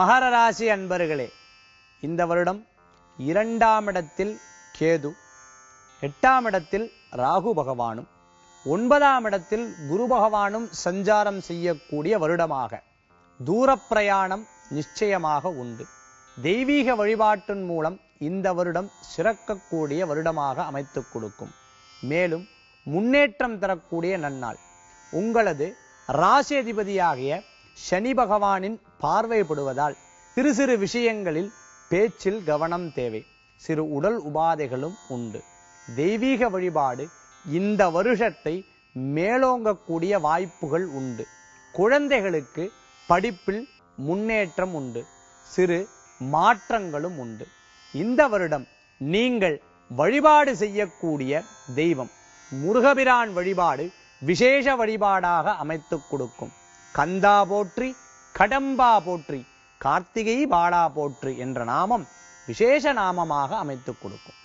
மகர ராசி அன்பர்களே இந்த வருடம் இரண்டாம் இடத்தில் கேது எட்டாம் இடத்தில் ராகு பகவானும் ஒன்பதாம் இடத்தில் குரு பகவானும் சஞ்சாரம் செய்யக்கூடிய வருடமாக. தூரப்பிரயாணம் நிச்சயமாக உண்டு. தெய்வீக வழிபாட்டின் மூலம் இந்த வருடம் சிறக்கக்கூடிய வருடமாக அமைத்துக் கொடுக்கும். மேலும் முன்னேற்றம் தரக்கூடிய நன்னாள். உங்களது ராசி அதிபதியாகிய சனி பகவானின் பார்வைப்படுவதால் சிறு சிறு விஷயங்களில் பேச்சில் கவனம் தேவை. சிறு உடல் உபாதைகளும் உண்டு. தெய்வீக வழிபாடு இந்த வருஷத்தை மேலோங்கக்கூடிய வாய்ப்புகள் உண்டு. குழந்தைகளுக்கு படிப்பில் முன்னேற்றம் உண்டு. சிறு மாற்றங்களும் உண்டு. இந்த வருடம் நீங்கள் வழிபாடு செய்யக்கூடிய தெய்வம். முருகபிரான் வழிபாடு விசேஷ வழிபாடாக அமைத்துக் கொடுக்கும். கந்தா போற்றி கடம்பா போற்றி கார்த்திகை பாலா போற்றி என்ற நாமம் விசேஷ நாமமாக அமைத்துக் கொடுக்கும்.